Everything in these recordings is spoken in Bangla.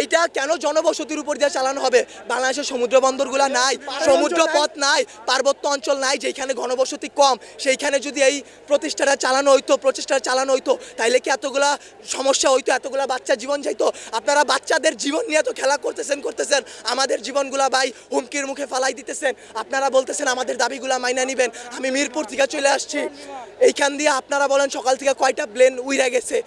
এইটা কেন জনবসতির উপর দিয়ে চালানো হবে? বাংলাদেশের সমুদ্র বন্দরগুলো নাই সমুদ্র পথ নাই। পার্বত্য অঞ্চল নাই যেখানে ঘনবসতি কম সেইখানে যদি এই প্রতিষ্ঠাটা চালানো হইতো প্রচেষ্টা চালানো হইতো তাইলে কি এতগুলা সমস্যা হইতো এতগুলা বাচ্চা জীবন যাইতো? আপনারা বাচ্চাদের জীবন নিয়ে তো খেলা করতেছেন করতেছেন আমাদের জীবনগুলা ভাই হুমকির মুখে ফালাই দিতেছেন। আপনারা বলতেছেন আমাদের দাবিগুলা মাইনা নিবেন। আমি মিরপুর থেকে চলে আসছি। এইখান দিয়ে আপনারা বলেন সকাল থেকে কয়টা প্লেন উইরা গেছে?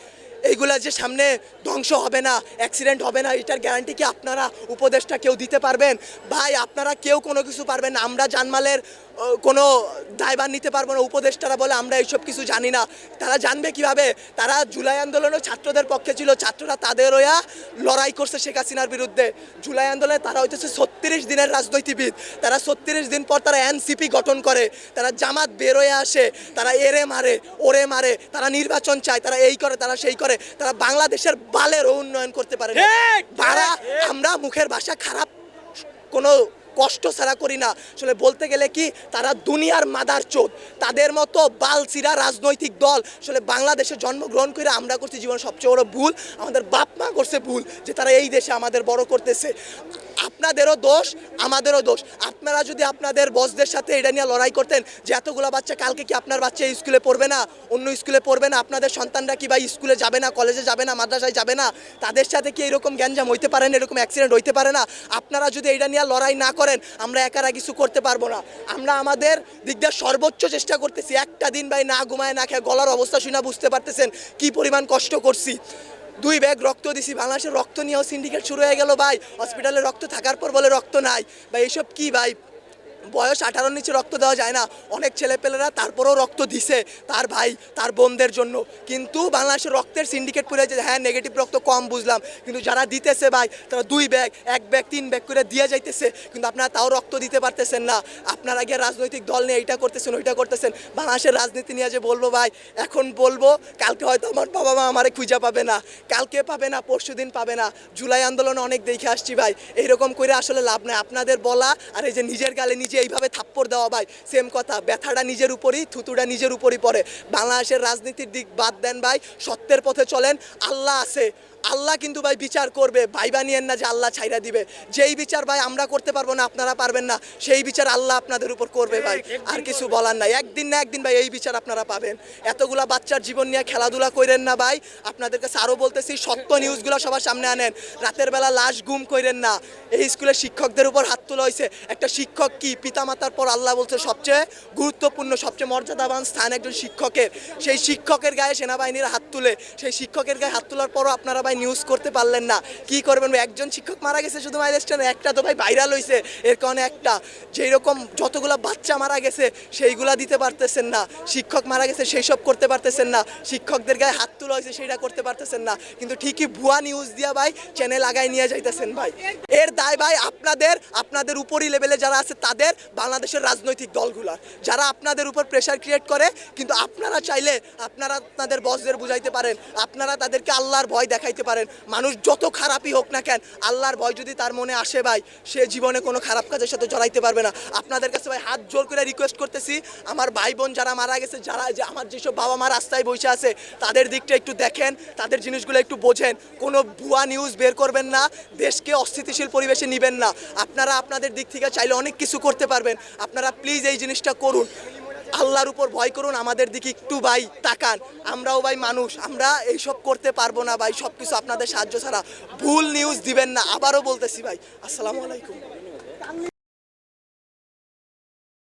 এইগুলা যে সামনে ধ্বংস হবে না অ্যাক্সিডেন্ট হবে না, এটার গ্যারান্টি কি আপনারা উপদেশটা কেউ দিতে পারবেন? ভাই, আপনারা কেউ কোনো কিছু পারবেন আমরা জানমালের কোনো দায়ভার নিতে পারব না উপদেষ্টারা বলে আমরা এইসব কিছু জানি না। তারা জানবে কীভাবে? তারা জুলাই আন্দোলনে ছাত্রদের পক্ষে ছিল ছাত্ররা তাদের হইয়া লড়াই করছে শেখ হাসিনার বিরুদ্ধে। জুলাই আন্দোলনে তারা হইতেছে ছত্রিশ দিনের রাজনীতিবিদ। তারা ছত্রিশ দিন পর তারা এনসিপি গঠন করে। তারা জামাত বের হয়ে আসে তারা এরে মারে ওরে মারে তারা নির্বাচন চায় তারা এই করে তারা সেই করে। তারা বাংলাদেশের বালের উন্নয়ন করতে পারে তারা আমরা মুখের ভাষা খারাপ কোনো কষ্ট ছাড়া করি না। আসলে বলতে গেলে কি, তারা দুনিয়ার মাদার চোদ। তাদের মতো বালসিরা রাজনৈতিক দল। আসলে বাংলাদেশে জন্মগ্রহণ করে আমরা করছি জীবন সবচেয়ে বড় ভুল। আমাদের বাপ মা করছে ভুল যে তারা এই দেশে আমাদের বড় করতেছে। আপনাদেরও দোষ, আমাদেরও দোষ। আপনারা যদি আপনাদের বসদের সাথে এটা নিয়ে লড়াই করতেন যে এতগুলো বাচ্চা কালকে কি আপনার বাচ্চা স্কুলে পড়বে না, অন্য স্কুলে পড়বে না, আপনাদের সন্তানরা কি ভাই স্কুলে যাবে না, কলেজে যাবে না, মাদ্রাসায় যাবে না, তাদের সাথে কি এরকম গ্যাঞ্জাম হইতে পারে না, এরকম অ্যাক্সিডেন্ট হইতে পারে না? আপনারা যদি এটা নিয়ে লড়াই না করেন আমরা একারা কিছু করতে পারব না। আমরা আমাদের দিকটা সর্বোচ্চ চেষ্টা করতেছি, একটা দিন ভাই না ঘুমায়, না খেয়ে গলার অবস্থা শুনে বুঝতে পারতেছেন কি পরিমাণ কষ্ট করছি। দুই ব্যাগ রক্ত দিছি, বাংলাদেশের রক্ত নিয়েও সিন্ডিকেট শুরু হয়ে গেল ভাই। হসপিটালে রক্ত থাকার পর বলে রক্ত নাই। ভাই এইসব কি ভাই? বয়স আঠারোর নিচে রক্ত দেওয়া যায় না। অনেক ছেলেপেলেরা তারপরেও রক্ত দিছে তার ভাই, তার বোনদের জন্য। কিন্তু বাংলাদেশের রক্তের সিন্ডিকেট করে যে হ্যাঁ নেগেটিভ রক্ত কম বুঝলাম। কিন্তু যারা দিতেছে ভাই, তারা দুই ব্যাগ, এক ব্যাগ, তিন ব্যাগ করে দিয়ে যাইতেছে। কিন্তু আপনারা তাও রক্ত দিতে পারতেছেন না। আপনারা গিয়ে রাজনৈতিক দল নিয়ে এইটা করতেছেন, ওইটা করতেছেন। বাংলাদেশের রাজনীতি নিয়ে যে বলব ভাই, এখন বলব, কালকে হয়তো আমার বাবা মা আমারে খুঁজে পাবে না। কালকে পাবে না, পরশু দিন পাবে না। জুলাই আন্দোলনে অনেক দেখে আসছি ভাই। এইরকম করে আসলে লাভ নাই। আপনাদের বলা আর এই যে নিজের গালে নিজে এইভাবে থাপ্পড় দেওয়া ভাই সেম কথা। ব্যথাটা নিজের উপরই থুতুটা নিজের উপরই পড়ে। বাংলাদেশের রাজনীতির দিক বাদ দেন ভাই সত্যের পথে চলেন। আল্লাহ আছে। আল্লাহ কিন্তু ভাই বিচার করবে। ভাই বানিয়েন না যে আল্লাহ ছাইরা দিবে। যেই বিচার ভাই আমরা করতে পারব না আপনারা পারবেন না সেই বিচার আল্লাহ আপনাদের উপর করবে ভাই। আর কিছু বলার নাই। একদিন না একদিন ভাই এই বিচার আপনারা পাবেন। এতগুলা বাচ্চার জীবন নিয়ে খেলাধুলা করেন না ভাই। আপনাদের কাছে আরও বলতেছি সত্য নিউজগুলো সবার সামনে আনেন। রাতের বেলা লাশ গুম করেন না। এই স্কুলের শিক্ষকদের উপর হাত তোলা হয়েছে একটা শিক্ষক কি পিতামাতার পর আল্লাহ বলছে সবচেয়ে গুরুত্বপূর্ণ, সবচেয়ে মর্যাদাবান স্থান একজন শিক্ষকের। সেই শিক্ষকের গায়ে সেনাবাহিনীর হাত তুলে, সেই শিক্ষকের গায়ে হাত তোলার পরও আপনারা ভাই নিউজ করতে পারলেন না। কি করবেন ভাই? একজন শিক্ষক মারা গেছে শুধু মাইলেস্টানে একটা তো ভাই ভাইরাল হয়েছে এর কারণে একটা যেই রকম যতগুলা বাচ্চা মারা গেছে, সেইগুলা দিতে পারতেছেন না। শিক্ষক মারা গেছে সেই সব করতে পারতেছেন না। শিক্ষকদের গায়ে হাত তোলা হয়েছে সেইটা করতে পারতেছেন না। কিন্তু ঠিকই ভুয়া নিউজ দিয়া ভাই চ্যানেল আগায় নিয়ে যাইতেছেন ভাই। এর দায় ভাই আপনাদের আপনাদের উপরই লেভেলে যারা আছে, তাদের বাংলাদেশের রাজনৈতিক দলগুলার যারা আপনাদের উপর প্রেশার ক্রিয়েট করে, কিন্তু আপনারা চাইলে আপনারা আপনাদের বসদের বুঝাইতে পারেন, আপনারা তাদেরকে আল্লাহর ভয় দেখাইতে পারেন। মানুষ যত খারাপই হোক না কেন, আল্লাহর ভয় যদি তার মনে আসে ভাই, সে জীবনে কোনো খারাপ কাজের সাথে জড়াইতে পারবে না। আপনাদের কাছে ভাই হাত জোর করে রিকোয়েস্ট করতেছি, আমার ভাই বোন যারা মারা গেছে, যারা যে আমার যেসব বাবা মা রাস্তায় বসে আছে, তাদের দিকটা একটু দেখেন, তাদের জিনিসগুলো একটু বোঝেন। কোনো ভুয়া নিউজ বের করবেন না, দেশকে অস্থিতিশীল পরিবেশে নেবেন না। আপনারা আপনাদের দিক থেকে চাইলে অনেক কিছু করতে পারবেন। আপনারা প্লিজ এই জিনিসটা করুন। আল্লাহর উপর ভয় করুন, আমাদের দিকে একটু ভাই তাকান। আমরাও ভাই মানুষ, আমরা এইসব করতে পারব না ভাই। সব কিছু আপনাদের সাহায্য ছাড়া। ভুল নিউজ দিবেন না, আবারও বলতেছি ভাই। আসসালামু আলাইকুম।